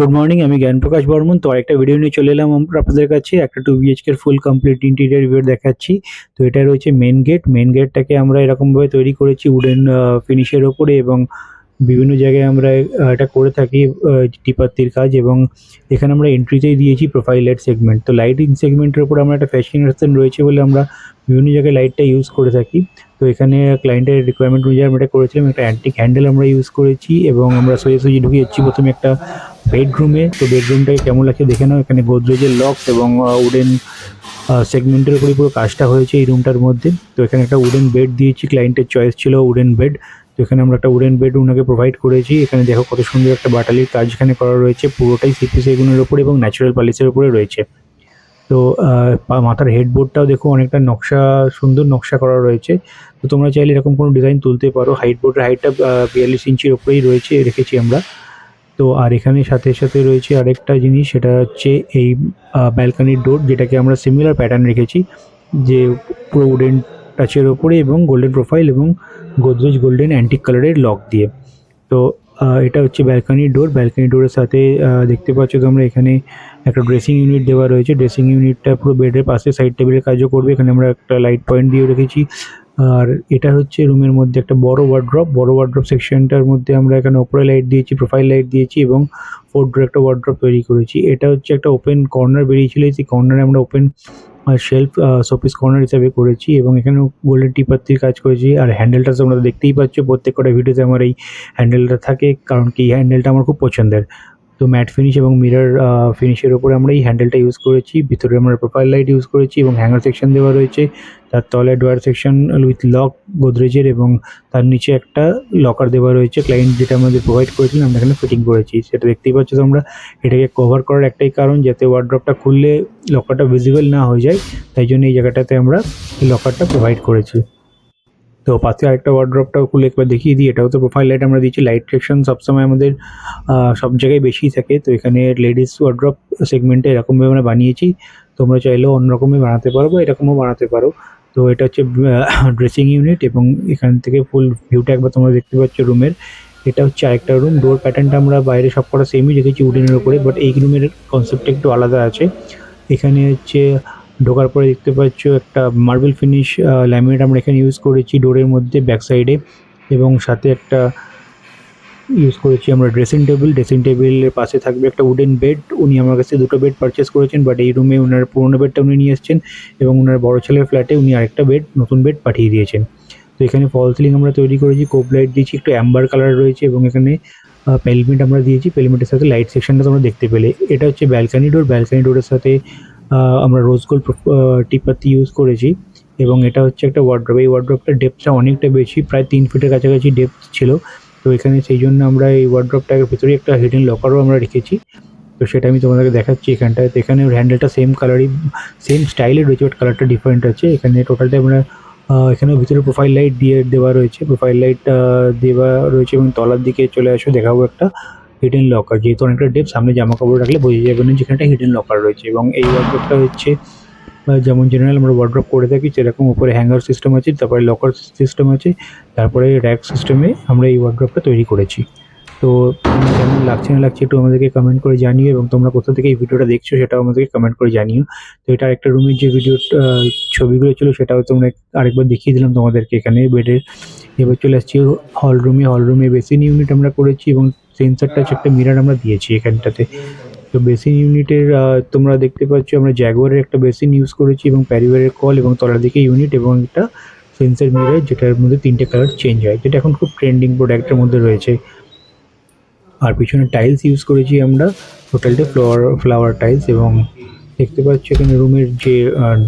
Good morning আমি জ্ঞানপ্রকাশ বর্মন। তো আরেকটা ভিডিও নিয়ে চলে এলাম আপনাদের কাছে। একটা two BHK full complete interior view দেখাচ্ছি। তো এটা রয়েছে মেন গেট মেন গেটটাকে আমরা এরকমভাবে তৈরি করেছি উডেন ফিনিশের ওপরে এবং বিভিন্ন জায়গায় আমরা এটা করে থাকি টিপাত্তির কাজ এবং এখানে আমরা এন্ট্রিতেই দিয়েছি প্রোফাইল লাইট সেগমেন্ট তো লাইটিং সেগমেন্টের উপর আমরা একটা ফ্যাশিনেশন রয়েছে বলে আমরা বিভিন্ন জায়গায় লাইটটা ইউজ করে থাকি। তো এখানে ক্লায়েন্টের রিকোয়ারমেন্ট অনুযায়ী আমরা এটা করেছিলাম। একটা অ্যান্টিক হ্যান্ডেল আমরা ইউজ করেছি এবং আমরা সোজা সোজি ঢুকে যাচ্ছি। প্রথমে একটা বেডরুমে তো বেডরুমটাকে কেমন লাগছে দেখে নাও। এখানে গোদরেজের লক্স এবং উডেন সেগমেন্টের উপরে পুরো কাজটা হয়েছে এই রুমটার মধ্যে। তো এখানে একটা উডেন বেড দিয়েছি ক্লায়েন্টের চয়েস ছিল উডেন বেড তো এখানে আমরা একটা উডেন বেড ওনাকে প্রোভাইড করেছি। এখানে দেখো কত সুন্দর একটা বাটালির কাজ এখানে করা রয়েছে। পুরোটাই সিপি সেগুনের উপরে এবং ন্যাচারাল পালিসের উপরে রয়েছে। তো মাথার হেডবোর্ডটাও দেখো অনেকটা নকশা, সুন্দর নকশা করা রয়েছে। তো তোমরা চাইলে এরকম কোনো ডিজাইন তুলতে পারো। হাইট বোর্ডের হাইটটা বিয়াল্লিশ ইঞ্চির ওপরেই রয়েছে, রেখেছি আমরা। তো আর এখানে সাথে সাথে রয়েছে আরেকটা জিনিস, সেটা হচ্ছে এই ব্যালকানির ডোর যেটাকে আমরা সিমিলার প্যাটার্ন রেখেছি, যে পুরো উডেন টাচের ওপরে এবং গোল্ডেন প্রোফাইল এবং গোদরেজ গোল্ডেন অ্যান্টিক কালারের লক দিয়ে। তো এটা হচ্ছে ব্যালকানি ডোর ব্যালকানি ডোরের সাথে দেখতে পাচ্ছ তোমরা এখানে একটা ড্রেসিং ইউনিট দেওয়া রয়েছে। ড্রেসিং ইউনিটটা পুরো বেডের পাশে সাইড টেবিলের কাজও করবে। এখানে আমরা একটা লাইট পয়েন্ট দিয়ে রেখেছি। আর এটা হচ্ছে রুমের মধ্যে একটা বড় ওয়ার্ড্রপ বড় ওয়ার্ড্রপ সেকশনটার মধ্যে আমরা এখানে ওপরে লাইট দিয়েছি প্রোফাইল লাইট দিয়েছি এবং ফোর ডোর একটা ওয়ার্ড্রপ তৈরি করেছি। এটা হচ্ছে একটা ওপেন কর্নার বেরিয়েছিল। সেই কর্নারে আমরা ওপেন শেলফ শোপিস কর্নার হিসাবে করেছি এবং এখানে গোল্ডেন টিপাত্তির কাজ করেছি। আর হ্যান্ডেলটা তোমরা দেখতেই পাচ্ছ প্রত্যেক কটা ভিডিওতে আমার এই হ্যান্ডেলটা থাকে, কারণ কি এই হ্যান্ডেলটা আমার খুব পছন্দের। তো ম্যাট ফিনিশ এবং মিরর ফিনিশের উপরে আমরা এই হ্যান্ডেলটা ইউজ করেছি। ভিতরে আমরা প্রোফাইল লাইট ইউজ করেছি এবং হ্যাঙ্গার সেকশন দেওয়া রয়েছে। তার তলায় ডোয়ার সেকশন উইথ লক গোদরেজের এবং তার নিচে একটা লকার দেওয়া রয়েছে। ক্লায়েন্ট যেটা আমাদের প্রোভাইড করেছিলেন, আমরা এখানে ফিটিং করেছি। সেটা দেখতেই পাচ্ছ তোমরা, এটাকে কভার করার একটাই কারণ যাতে ওয়ার্ড্রপটা খুললে লকারটা ভিজিবল না হয়ে যায়। তাই জন্য এই জায়গাটাতে আমরা লকারটা প্রোভাইড করেছি। তো পাশে আরেকটা ওয়ার্ড্রপটাও খুলে একবার দেখিয়ে দিই। এটাও তো প্রোফাইল লাইট আমরা দিচ্ছি। লাইট সেকশন সবসময় আমাদের সব জায়গায় বেশি থাকে। তো এখানে লেডিস ওয়ার্ড্রপ সেগমেন্টে এরকমভাবে আমরা বানিয়েছি। তোমরা চাইলেও অন্যরকমই বানাতে পারো বা এরকমও বানাতে পারো। তো এটা হচ্ছে ড্রেসিং ইউনিট এবং এখান থেকে ফুল ভিউটা একবার তোমরা দেখতে পাচ্ছ রুমের এটা হচ্ছে আরেকটা রুম ডোর প্যাটার্নটা আমরা বাইরে সব কটা সেমই রেখেছি উডেনের উপরে বাট এই রুমের কনসেপ্টটা একটু আলাদা আছে। এখানে হচ্ছে ঢোকার পরে দেখতে পাচ্ছ একটা মার্বেল ফিনিশ ল্যামিনেট আমরা এখানে ইউজ করেছি ডোরের মধ্যে ব্যাক সাইডে এবং সাথে একটা ইউজ করেছি আমরা ড্রেসিং টেবিল ড্রেসিং টেবিলের পাশে থাকবে একটা উডেন বেড উনি আমার কাছে দুটো বেড পারচেস করেছেন বাট এই রুমে ওনার পুরোনো বেডটা উনি নিয়ে এসেছেন এবং ওনার বড় ছেলের ফ্ল্যাটে উনি আরেকটা বেড নতুন বেড পাঠিয়ে দিয়েছেন। তো এখানে ফল সিলিং আমরা তৈরি করেছি কোপ লাইট দিয়েছি, একটু অ্যাম্বার কালার রয়েছে এবং এখানে পেলমেন্ট আমরা দিয়েছি। পেলমেন্টের সাথে লাইট সেকশনটা তোমরা দেখতে পেলে। এটা হচ্ছে ব্যালকানি ডোর ব্যালকানি ডোরের সাথে আমরা রোজ গোল্ড টিপাতি ইউজ করেছি এবং এটা হচ্ছে একটা ওয়ার্ড্রপ এই ওয়ার্ড্রপটার ডেপথটা অনেকটা বেশি, প্রায় তিন ফিটের কাছাকাছি ডেপথ ছিল। তো এখানে সেই জন্য আমরা এই ওয়ার্ড্রপটাকে ভিতরে একটা হিডেন লকারও আমরা রেখেছি। তো সেটা আমি তোমাদেরকে দেখাচ্ছি এখানটায়। তো এখানে হ্যান্ডেলটা সেম কালারই সেম স্টাইলে রয়েছে বাট কালারটা ডিফারেন্ট আছে। এখানে টোটালটা আমরা এখানে ভিতরে প্রোফাইল লাইট দিয়ে দেওয়া রয়েছে। প্রোফাইল লাইট দেওয়া রয়েছে এবং তলার দিকে চলে আসো, দেখাবো একটা। হিডেন লকার যেহেতু অনেকটা ডেপ সামনে জামা কাপড় রাখলে বোঝা যাবে না যেখানে একটা হিডেন লকার রয়েছে। এবং এই ওয়ার্ড্রপটা হচ্ছে যেমন জেনারেল আমরা ওয়ার্ড্রপ করে থাকি, সেরকম উপরে হ্যাঙ্গার সিস্টেম আছে, তারপরে লকার সিস্টেম আছে, তারপরে র্যাক সিস্টেমে আমরা এই ওয়ার্ড্রপটা তৈরি করেছি। তো কেমন লাগছে না লাগছে একটু আমাদেরকে কমেন্ট করে জানিও, এবং তোমরা কোথা থেকে এই ভিডিওটা দেখছ সেটাও আমাদেরকে কমেন্ট করে জানিও। তো এটা আরেকটা রুমের যে ভিডিও ছবিগুলো ছিল, সেটাও তোমরা আরেকবার দেখিয়ে দিলাম তোমাদেরকে। এখানে বেডের এবার চলে আসছি হল রুমে হল রুমে বেসিন ইউনিট আমরা করেছি, এবং সেন্সার টাচ একটা মিরার আমরা দিয়েছি এখানটাতে। তো বেসিন ইউনিটের তোমরা দেখতে পাচ্ছ আমরা জ্যাগুয়ারের একটা বেসিন ইউজ করেছি এবং প্যারিওয়ারের কল এবং তলার দিকে ইউনিট এবং একটা সেন্সার মিরার যেটার মধ্যে তিনটে কালার চেঞ্জ হয়। যেটা এখন খুব ট্রেন্ডিং প্রোডাক্টের মধ্যে রয়েছে। আর পিছনে টাইলস ইউজ করেছি আমরা, টোটালটা ফ্লাওয়ার ফ্লাওয়ার টাইলস এবং দেখতে পাচ্ছ এখানে রুমের যে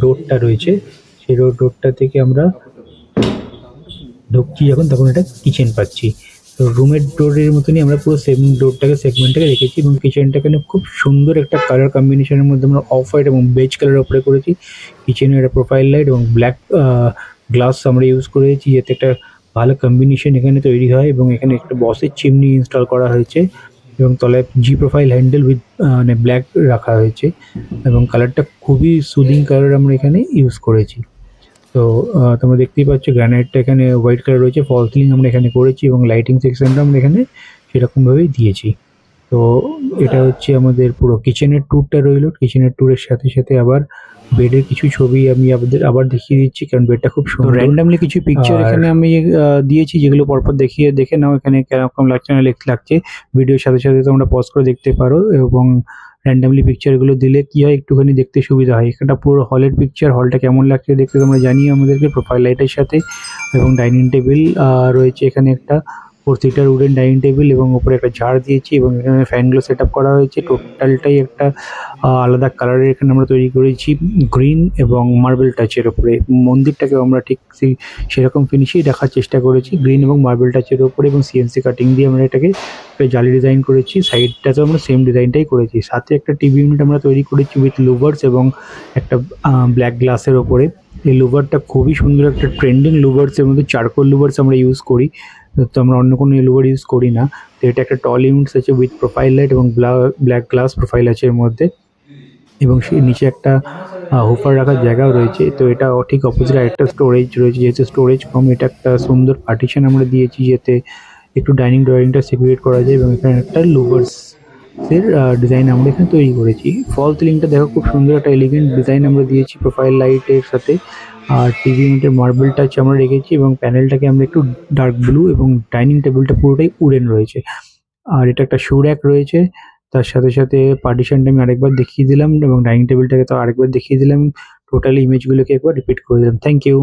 ডোরটা রয়েছে, সেই ডোরটা থেকে আমরা ঢুকছি যখন, তখন এটা কিচেন পাচ্ছি। তো রুমের ডোরের মতনই আমরা পুরো সেম ডোরটাকে সেগমেন্টটাকে রেখেছি এবং কিচেনটাকে খুব সুন্দর একটা কালার কম্বিনেশনের মধ্যে আমরা অফ হোয়াইট এবং বেজ কালার ওপরে করেছি। কিচেনের একটা প্রোফাইল লাইট এবং ব্ল্যাক গ্লাস আমরা ইউজ করেছি যাতে একটা ভালো কম্বিনেশন এখানে তৈরি হয় এবং এখানে একটা বসের চিমনি ইনস্টল করা হয়েছে এবং তলায় জি প্রোফাইল হ্যান্ডেল উইথ মানে ব্ল্যাক রাখা হয়েছে এবং কালারটা খুবই সুদিং কালার আমরা এখানে ইউজ করেছি। তো তোমরা দেখতেই পাচ্ছ গ্রানাইটটা এখানে হোয়াইট কালার রয়েছে। ফল সিলিং আমরা এখানে করেছি এবং লাইটিং সেকশনটা আমরা এখানে সেরকমভাবেই দিয়েছি। তো এটা হচ্ছে আমাদের পুরো কিচেনের ট্যুরটা রইল। কিচেনের ট্যুরের সাথে সাথে আবার বেডের কিছু ছবি আমি আপনাদের আবার দেখিয়ে দিচ্ছি কারণ বেডটা খুব সুন্দর। র্যান্ডামলি কিছু পিকচার এখানে আমি দিয়েছি যেগুলো পরপর দেখিয়ে দেখে নাও এখানে কীরকম লাগছে না লেখ- লাগছে। ভিডিওর সাথে সাথে তোমরা পজ করে দেখতে পারো এবং র্যান্ডামলি পিকচারগুলো দিলে কি হয় একটুখানি দেখতে সুবিধা হয়। এখানটা পুরো হলের পিকচার হলটা কেমন লাগছে দেখতে তোমরা জানিয়ে আমাদেরকে প্রোফাইল লাইটের সাথে এবং ডাইনিং টেবিল রয়েছে এখানে একটা। Four seater wooden dining table এবং উপরে একটা ঝাড় দিয়েছি এবং এখানে ফ্যানগুলো সেট আপ করা হয়েছে। টোটালটাই একটা আলাদা কালারের এখানে আমরা তৈরি করেছি। গ্রিন এবং মার্বেল টাচের উপরে। মন্দিরটাকে আমরা ঠিক সেই, সেরকম ফিনিশেই রাখার চেষ্টা করেছি। গ্রিন এবং মার্বেল টাচের উপরে এবং সিএনসি কাটিং দিয়ে আমরা এটাকে জালি ডিজাইন করেছি। সাইডটাতেও আমরা সেম ডিজাইনটাই করেছি। সাথে একটা টিভি ইউনিট আমরা তৈরি করেছি উইথ লুভার্স এবং একটা ব্ল্যাক গ্লাসের ওপরে এই লুভারটা খুবই সুন্দর একটা ট্রেন্ডিং লুভার্সের মধ্যে চারকোল লুভার্স আমরা ইউজ করি। তো আমরা অন্য কোনো লুভার ইউজ করি না। তো এটা একটা টল ইউনিটস আছে উইথ প্রোফাইল লাইট এবং ব্ল্যাক গ্লাস প্রোফাইল আছে এর মধ্যে। এবং সে নিচে একটা হুফার রাখার জায়গাও রয়েছে। তো এটা ঠিক অপোজিট একটা স্টোরেজ রয়েছে। যেহেতু স্টোরেজ কম এটা একটা সুন্দর পার্টিশন আমরা দিয়েছি যাতে একটু ডাইনিং ড্রয়িংটা সিকিউরেট করা যায় এবং এখানে একটা লুভার্স এর ডিজাইন আমরা এখানে তৈরি করেছি। ফল সিলিংটা দেখো খুব সুন্দর একটা এলিগেন্ট ডিজাইন আমরা দিয়েছি প্রোফাইল লাইটের সাথে। আর টিভি মধ্যে মার্বেল টাচ আমরা রেখেছি এবং প্যানেলটাকে আমরা একটু ডার্ক ব্লু এবং ডাইনিং টেবিলটা পুরোটাই উডেন রয়েছে। আর এটা একটা শু র্যাক রয়েছে, তার সাথে সাথে পার্টিশনটা আমি আরেকবার দেখিয়ে দিলাম এবং ডাইনিং টেবিলটাকে তো আরেকবার দেখিয়ে দিলাম। টোটালি ইমেজগুলোকে একবার রিপিট করে দিলাম। Thank you